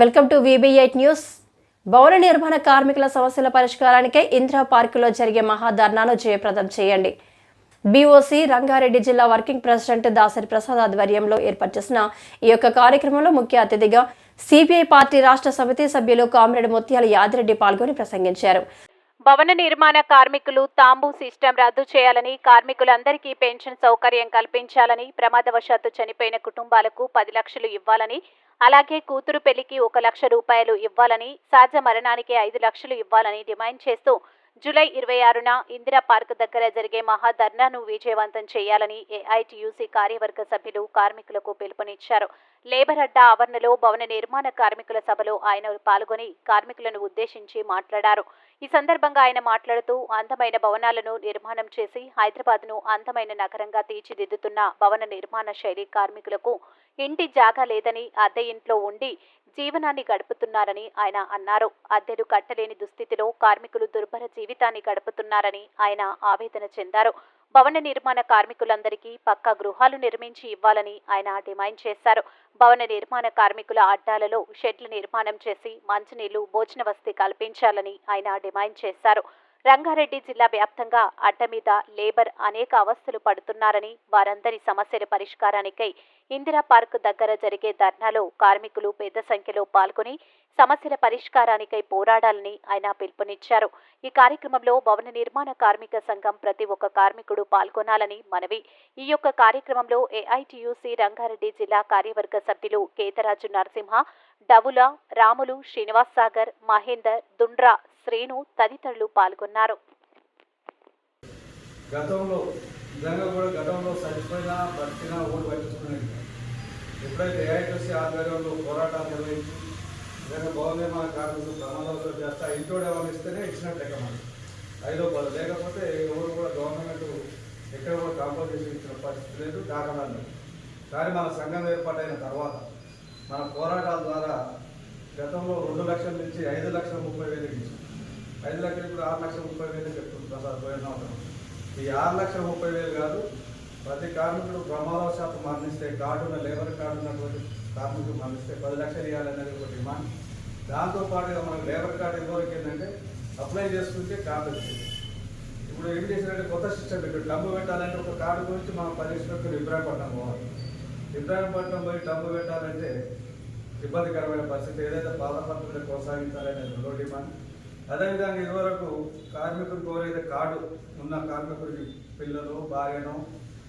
Welcome to eight news. భవన నిర్మాణ కార్మికుల సమస్యల పరిష్కారానికై ఇందిరా పార్కులో జరిగే మహాధర్నాను జయప్రదం చేయండి. బీఓసీ రంగారెడ్డి జిల్లా వర్కింగ్ ప్రెసిడెంట్ దాసరి ప్రసాద్ ఆధ్వర్యంలో ఏర్పాటు చేసిన ఈ యొక్క కార్యక్రమంలో ముఖ్య అతిథిగా సిపిఐ పార్టీ రాష్ట్ర సమితి సభ్యులు కామ్రేడ్ ముత్యాల యాదిరెడ్డి పాల్గొని ప్రసంగించారు. భవన నిర్మాణ కార్మికులు తాంబూ సిస్టమ్ రద్దు చేయాలని కార్మికులందరికీ పెన్షన్ సౌకర్యం కల్పించాలని ప్రమాదవశాత్తు చనిపోయిన కుటుంబాలకు పది లక్షలు ఇవ్వాలని అలాగే కూతురు పెళ్ళికి ఒక లక్ష రూపాయలు ఇవ్వాలని సహజ మరణానికి ఐదు లక్షలు ఇవ్వాలని డిమాండ్ చేస్తూ జూలై ఇరవై ఆరున ఇందిరా పార్క్ దగ్గర జరిగే మహాధర్నాను విజయవంతం చేయాలని ఏఐటియుసి కార్యవర్గ సభ్యులు కార్మికులకు పిలుపునిచ్చారు. లేబర్ అడ్డా ఆవరణలో భవన నిర్మాణ కార్మికుల సభలో ఆయన పాల్గొని కార్మికులను ఉద్దేశించి మాట్లాడారు. ఈ సందర్భంగా ఆయన మాట్లాడుతూ అందమైన భవనాలను నిర్మాణం చేసి హైదరాబాద్ను అందమైన నగరంగా తీర్చిదిద్దుతున్న భవన నిర్మాణ శైలి కార్మికులకు ఇంటి జాగా లేదని అద్దె ఇంట్లో ఉండి జీవనాన్ని గడుపుతున్నారని ఆయన అన్నారు. అద్దెలు కట్టలేని దుస్థితిలో కార్మికులు దుర్భర జీవితాన్ని గడుపుతున్నారని ఆయన ఆవేదన చెందారు. భవన నిర్మాణ కార్మికులందరికీ పక్కా గృహాలు నిర్మించి ఇవ్వాలని ఆయన డిమాండ్ చేశారు. భవన నిర్మాణ కార్మికుల అడ్డాలలో షెడ్లు నిర్మాణం చేసి మంచినీళ్ళు భోజన వసతి కల్పించాలని ఆయన డిమాండ్ చేశారు. రంగారెడ్డి జిల్లా వ్యాప్తంగా అడ్డ మీద లేబర్ అనేక అవస్థలు పడుతున్నారని వారందరి సమస్యల పరిష్కారానికై ఇందిరా పార్క్ దగ్గర జరిగే ధర్నాలో కార్మికులు పెద్ద సంఖ్యలో పాల్గొని సమస్యల పరిష్కారానికై పోరాడాలని ఆయన పిలుపునిచ్చారు. ఈ కార్యక్రమంలో భవన నిర్మాణ కార్మిక సంఘం ప్రతి ఒక్క కార్మికుడు పాల్గొనాలని మనవి. ఈ యొక్క కార్యక్రమంలో ఏఐటియుసి రంగారెడ్డి జిల్లా కార్యవర్గ సభ్యులు కేతరాజు నరసింహ డవుల రాములు శ్రీనివాస్ సాగర్ మహేందర్ దుండ్రా శ్రీను తదితరులు పాల్గొన్నారు. గతంలో నిజంగా కూడా గతంలో చచ్చిపోయినా బతికినా ఓటు పట్టించుకునేది ఎప్పుడైతే ఏఐటీసీ ఆధ్వర్యంలో పోరాటాలు నిర్వహించి నిజంగా భవన నిర్మాణ కార్మికులు ప్రమాదాలు చేస్తా ఇంటోడు ఎవరు ఇస్తేనే ఇచ్చినట్టు లెక్క మనకి ఐదో పది లేకపోతే ఎవరు కూడా గవర్నమెంట్ ఎక్కడ కూడా కాంపోజిషన్ ఇచ్చిన పరిస్థితి లేదు కారణాలు కానీ మన సంఘం ఏర్పాటైన తర్వాత మన పోరాటాల ద్వారా గతంలో రెండు లక్షల నుంచి ఐదు లక్షల ముప్పై వేలు ఇచ్చాం. ఐదు లక్షలు ఇప్పుడు ఆరు లక్షల ముప్పై వేలు చెప్తుంది సార్ పోయిన సంవత్సరం. ఈ ఆరు లక్షల ముప్పై వేలు కాదు ప్రతి కార్మికుడు ప్రమాదవశాత్తు మరణిస్తే కార్డు ఉన్న లేబర్ కార్డు ఉన్నటువంటి కార్మికుడు మరణిస్తే పది లక్షలు ఇవ్వాలనేది ఒక డిమాండ్. దాంతోపాటుగా మనకు లేబర్ కార్డు ఇవ్వడానికి ఏంటంటే అప్లై చేసుకుంటే కార్డు వచ్చింది. ఇప్పుడు ఏం చేసినట్టే కొత్త సిస్టమ్ ఇప్పుడు డబ్బు పెట్టాలంటే ఒక కార్డు గురించి మనం పది పెట్టుకుని ఇబ్రాహీంపట్నం పోవాలి. ఇబ్రాహీంపట్నం పోయి డబ్బు పెట్టాలంటే ఇబ్బందికరమైన పరిస్థితి ఏదైతే బాధపడుతుందో పద్ధతిలో కొనసాగించాలనే రెండో డిమాండ్. అదేవిధంగా ఇదివరకు కార్మికుడికి ఎవరైతే కార్డు ఉన్న కార్మికుడికి పిల్లలు భార్యను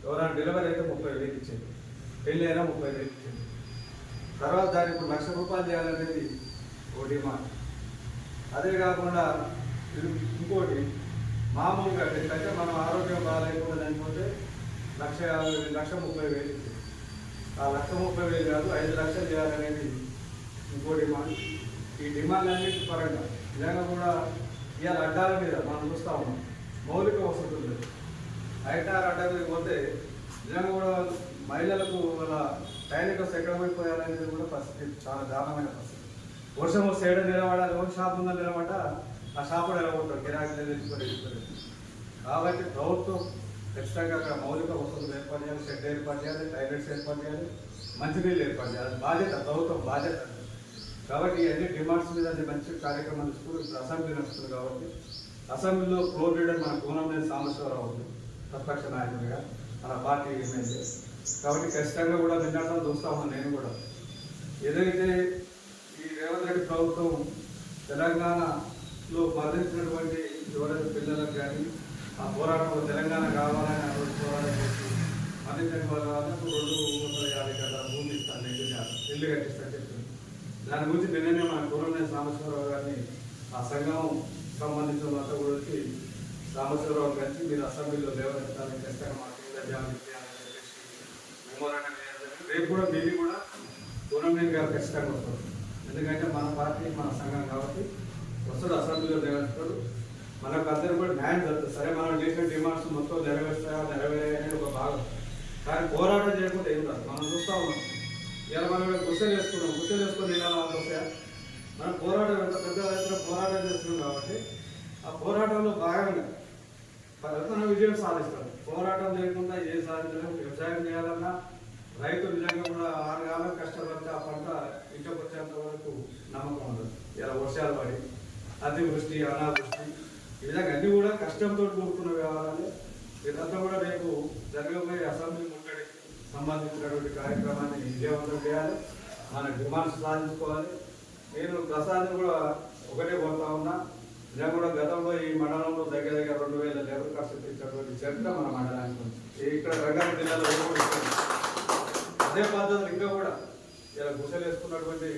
ఎవరైనా డెలివరీ అయితే ముప్పై వేలు ఇచ్చింది. పెళ్ళి అయినా ముప్పై వేలు ఇచ్చింది. తర్వాత దానికి ఇప్పుడు లక్ష రూపాయలు చేయాలనేది ఒక డిమాండ్ అదే కాకుండా ఇంకోటి మామూలుగా ఎట్లయితే మనం ఆరోగ్యం బాగాలేకుండా చనిపోతే లక్ష యాభై లక్ష ముప్పై వేలు ఇచ్చింది. ఆ లక్ష ముప్పై వేలు కాదు ఐదు లక్షలు చేయాలనేది ఇంకో డిమాండ్ ఈ డిమాండ్ అన్నిటి పరంగా నిజంగా కూడా ఇవాళ అడ్డాల మీద మనం చూస్తా ఉన్నాం. మౌలిక వసతులు లేదు ఐటార్ అడ్డా పోతే నిజంగా కూడా మహిళలకు వాళ్ళ టైనిక ఎక్కడ పోయిపోయారనేది కూడా పరిస్థితి చాలా దారుణమైన పరిస్థితి. వర్షం వస్తే ఏడ నిలబడాలి ఎవరు షాప్ ఉందని నిలబడ ఆ షాప్ నిలబడతారు గిరాకీ తెలుసుకొని కాబట్టి ప్రభుత్వం ఖచ్చితంగా అక్కడ మౌలిక వసతులు ఏర్పాటు చేయాలి షెడ్ ఏర్పాటు చేయాలి టాయిలెట్స్ ఏర్పాటు చేయాలి మంచినీళ్ళు ఏర్పాటు చేయాలి. బాధ్యత ప్రభుత్వం బాధ్యత. కాబట్టి అన్ని డిమాండ్స్ మీద మంచి కార్యక్రమాలు ఇప్పుడు అసెంబ్లీ నడుస్తుంది కాబట్టి అసెంబ్లీలో ఫ్లోర్ లీడర్ మన కోనంనేని సాంబశివరావు ప్రతిపక్ష నాయకుడిగా మన పార్టీ ఎమ్మెల్యే. కాబట్టి ఖచ్చితంగా కూడా నిన్నటం చూస్తామని నేను కూడా. ఏదైతే ఈ రేవంత్ రెడ్డి ప్రభుత్వం తెలంగాణలో మరణించినటువంటి ఎవరైతే పిల్లలకు కానీ ఆ పోరాటంలో తెలంగాణ కావాలని ఆ పోరాటం చేసి మరణించిన వాళ్ళకు రెండు వందల యాభై కదా భూమి ఇస్తాను ఇల్లు కట్టిస్తాను చెప్తుంది దాని గురించి నిన్ననే మన కోరంనేని సాంబశివరావు గారిని ఆ సంఘం సంబంధించిన వాళ్ళతో గురించి వచ్చి సాంబశివరావు కలిసి మీరు అసెంబ్లీలో లేవనెత్తాలని ఖచ్చితంగా మాకు చేయాలని రేపు కూడా మీది కూడా కోరంనేని గారు ఖచ్చితంగా వస్తారు. ఎందుకంటే మన పార్టీ మన సంఘం కాబట్టి వస్తాడు అసెంబ్లీలో లేవనెత్తాడు మనకు అందరూ కూడా న్యాయం జరుగుతుంది. సరే మనం చేసిన డిమాండ్స్ మొత్తం నెరవేరుస్తాయా నెరవేరాయి అనేది ఒక భాగం. కానీ పోరాటం చేయకుండా ఏం రాదు మనం చూస్తూ ఉన్నాం. ఇలా మనం ఇక్కడ వేసుకున్నాం. చేసుకున్నాం వేసుకుని చేసుకుని వస్తాయా? మనం పోరాటం ఎంత పెద్ద రైతులు పోరాటం చేస్తున్నాం కాబట్టి ఆ పోరాటంలో భాగంగా ప్రయత్న విజయం సాధిస్తారు? పోరాటం లేకుండా ఏ సాధించలేము వ్యవసాయం చేయాలన్నా రైతు నిజంగా కూడా ఆరుగాలం కష్టపడితే ఆ పంట ఇంకొచ్చేంత వరకు నమ్మకం ఉండదు. ఇలా వర్షాలు పడి అతివృష్టి అనావృష్టి ఈ విధంగా అన్నీ కూడా కష్టంతో కూడుకున్న వ్యవహారాలు. ఇదంతా కూడా రేపు జరగబోయే అసెంబ్లీ సంబంధించినటువంటి కార్యక్రమాన్ని విజయవంతం చేయాలి. మన డిమాండ్స్ సాధించుకోవాలి. నేను ప్రసాద్ కూడా ఒకటే పోతా ఉన్నా. నేను కూడా గతంలో ఈ మండలంలో దగ్గర దగ్గర రెండు వేల లేబర్ కాస్ట్ ఇచ్చినటువంటి చరిత్ర మన మండలానికి ఉంది. ఇక్కడ రంగారెడ్డి జిల్లాలో అదే పద్ధతులు ఇంకా కూడా ఇలా గుసలు వేసుకున్నటువంటి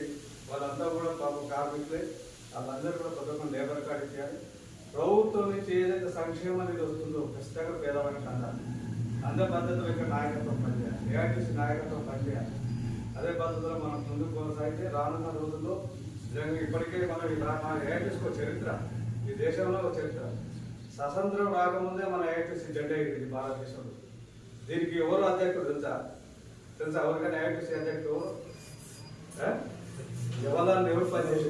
వాళ్ళంతా కూడా పాపం కార్మికులే. వాళ్ళందరూ కూడా పథకం లేబర్ కార్డు ఇచ్చేయాలి. ప్రభుత్వం నుంచి ఏదైతే సంక్షేమం అనేది వస్తుందో ఖచ్చితంగా పేదవాళ్ళకి అందాలి. అందే పద్ధతిలో ఇక్కడ నాయకత్వం పనిచేయాలి. ఏఐటీసీ నాయకత్వం పనిచేయాలి. అదే పద్ధతిలో మనం ముందుకు కొనసాగితే రానున్న రోజుల్లో నిజంగా ఇప్పటికే మనం ఇలా మన ఏఐటీసీ చరిత్ర ఈ దేశంలో ఒక చరిత్ర. స్వతంత్రం రాకముందే మన ఏఐటీసీ జెండా ఎగిరింది భారతదేశంలో. దీనికి ఎవరు అధ్యక్షుడు తెలుసా? తెలుసా? ఎవరికైనా ఏఐటీసీ అధ్యక్షుడు? ఎవరు ఏ? జవహర్లాల్ నెహ్రూ పనిచేసి